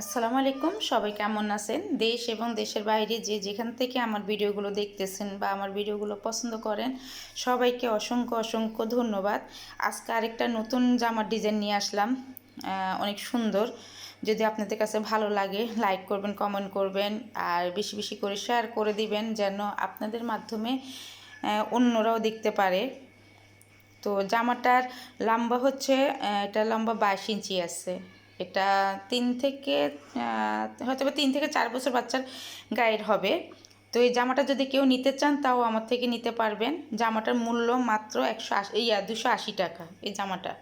আসসালামু আলাইকুম। সবাই কেমন আছেন? দেশ এবং দেশের বাইরে যে যেখান থেকে আমার ভিডিওগুলো দেখতেছেন বা আমার ভিডিওগুলো পছন্দ করেন, সবাইকে অসংখ্য অসংখ্য ধন্যবাদ। আজকে আরেকটা নতুন জামার ডিজাইন নিয়ে আসলাম। অনেক সুন্দর। যদি আপনাদের কাছে ভালো লাগে, লাইক করবেন, কমেন্ট করবেন, আর বেশি বেশি করে শেয়ার করে দিবেন যেন আপনাদের মাধ্যমে অন্যরাও দেখতে পারে। তো জামাটার লম্বা হচ্ছে এটা লম্বা বাইশ ইঞ্চি আছে। এটা তিন থেকে হয়তো বা তিন থেকে চার বছর বাচ্চার গায়ের হবে। তো এই জামাটা যদি কেউ নিতে চান, তাও আমার থেকে নিতে পারবেন। জামাটার মূল্য মাত্র একশো আশি ইয়া দুশো আশি টাকা এই জামাটা।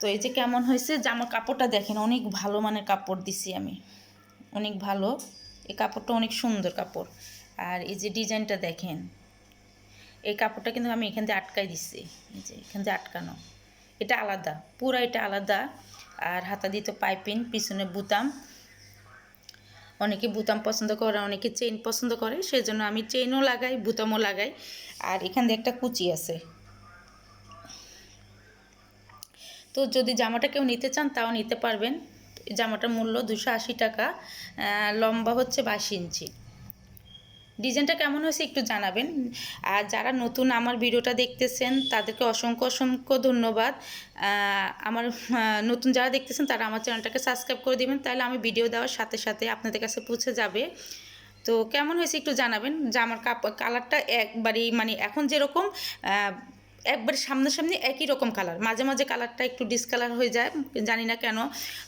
তো এই যে কেমন হয়েছে জামার কাপড়টা দেখেন, অনেক ভালো মানের কাপড় দিছি আমি। অনেক ভালো। এই কাপড়টা অনেক সুন্দর কাপড়। আর এই যে ডিজাইনটা দেখেন, এই কাপড়টা কিন্তু আমি এখান দিয়ে আটকাই দিচ্ছি এই যে এখান দিয়ে আটকানো। এটা আলাদা, পুরা এটা আলাদা। আর হাতা দিতে পাইপিং, পিছনে বুতাম। অনেকে বুতাম পছন্দ করে, অনেকে চেইন পছন্দ করে সেই জন্য আমি চেইনও লাগাই, বুতামও লাগাই। আর এখান দিয়ে একটা কুচি আছে। তো যদি জামাটা কেউ নিতে চান, তাও নিতে পারবেন। জামাটার মূল্য দুশো টাকা লম্বা হচ্ছে বাইশ ইঞ্চি। ডিজাইনটা কেমন হয়েছে একটু জানাবেন। আর যারা নতুন আমার ভিডিওটা দেখতেছেন, তাদেরকে অসংখ্য অসংখ্য ধন্যবাদ। আমার নতুন যারা দেখতেছেন, তারা আমার চ্যানেলটাকে সাবস্ক্রাইব করে দিবেন, তাহলে আমি ভিডিও দেওয়ার সাথে সাথে আপনাদের কাছে পৌঁছে যাবে। তো কেমন হয়েছে একটু জানাবেন, যে আমার কালারটা একবারই মানে এখন যেরকম একবারে সামনাসামনি একই রকম কালার। মাঝে মাঝে কালারটা একটু ডিসকালার হয়ে যায়, জানি না কেন।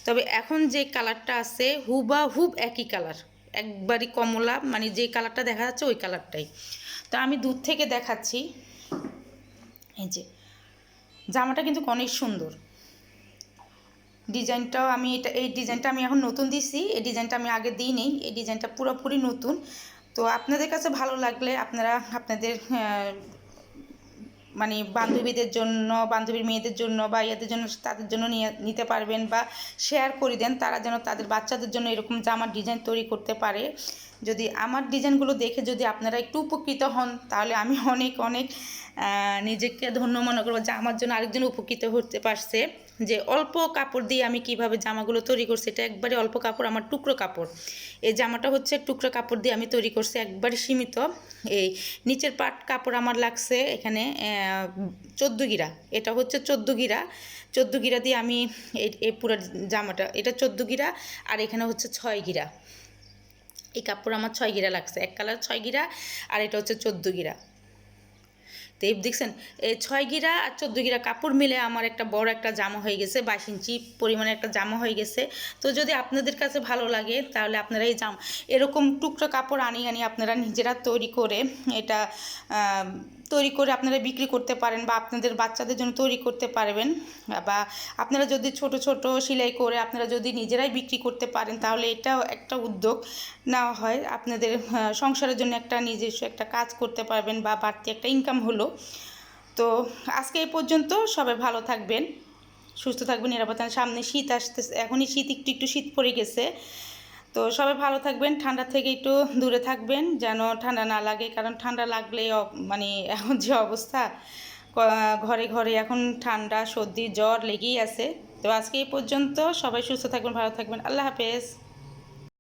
তবে এখন যে কালারটা আছে হুবা হুব একই কালার। একবারই কমলা মানে যে কালারটা দেখা যাচ্ছে ওই কালারটাই। তো আমি দূর থেকে দেখাচ্ছি। এই যে, জামাটা কিন্তু অনেক সুন্দর। ডিজাইনটাও আমি এটা, এই ডিজাইনটা আমি এখন নতুন দিছি, এই ডিজাইনটা আমি আগে দিইনি, এই ডিজাইনটা পুরোপুরি নতুন। তো আপনাদের কাছে ভালো লাগলে আপনারা, আপনাদের মানে বান্ধবীদের জন্য, বান্ধবীর মেয়েদের জন্য বা ইয়াদের জন্য তাদের জন্য নিয়ে, নিতে পারবেন বা শেয়ার করে দেন, তারা যেন তাদের বাচ্চাদের জন্য এরকম জামার ডিজাইন তৈরি করতে পারে। যদি আমার ডিজাইনগুলো দেখে যদি আপনারা একটু উপকৃত হন, তাহলে আমি অনেক অনেক নিজেকে ধন্য মনে করব যে আমার জন্য আরেকজন উপকৃত হতে পারছে। যে অল্প কাপড় দিয়ে আমি কীভাবে জামাগুলো তৈরি করছি, এটা একবারে অল্প কাপড়, আমার টুকরো কাপড়। এই জামাটা হচ্ছে টুকরো কাপড় দিয়ে আমি তৈরি করছি, একবারে সীমিত। এই নিচের পাট কাপড় আমার লাগছে এখানে চোদ্দ গিরা। এটা হচ্ছে চোদ্দ গিরা। চোদ্দ গিরা দিয়ে আমি এই পুরো জামাটা, এটা চোদ্দ গিরা আর এখানে হচ্ছে ছয় গিরা। এই কাপড় আমার ছয় গিরা লাগছে, এক কালার ছয় গিরা আর এটা হচ্ছে চোদ্দ গিরা। তো এই দেখছেন এই ছয় গিরা আর চোদ্দ গিরা কাপড় মিলে আমার একটা বড় একটা জামা হয়ে গেছে, বাইশ ইঞ্চি পরিমাণে একটা জামা হয়ে গেছে। তো যদি আপনাদের কাছে ভালো লাগে তাহলে আপনারা এই জাম, এরকম টুকরো কাপড় আনি আনি আপনারা নিজেরা তৈরি করে এটা তৈরি করে আপনারা বিক্রি করতে পারেন বা আপনাদের বাচ্চাদের জন্য তৈরি করতে পারবেন বা আপনারা যদি ছোট ছোট সেলাই করে আপনারা যদি নিজেরাই বিক্রি করতে পারেন তাহলে এটাও একটা উদ্যোগ নেওয়া হয়। আপনাদের সংসারের জন্য একটা নিজস্ব একটা কাজ করতে পারবেন বা বাড়তি একটা ইনকাম হলো। তো আজকে এই পর্যন্ত সবাই ভালো থাকবেন, সুস্থ থাকবেন নিরাপত্তা সামনে শীত আসতেছে, এখনই শীত, একটু একটু শীত পড়ে গেছে। তো সবাই ভালো থাকবেন, ঠান্ডা থেকে একটু দূরে থাকবেন যেন ঠান্ডা না লাগে, কারণ ঠান্ডা লাগলে মানে এখন যে অবস্থা ঘরে ঘরে এখন ঠান্ডা, সর্দি, জ্বর লেগেই আছে। তো আজকে এই পর্যন্ত সবাই সুস্থ থাকবেন, ভালো থাকবেন, আল্লাহ হাফেজ।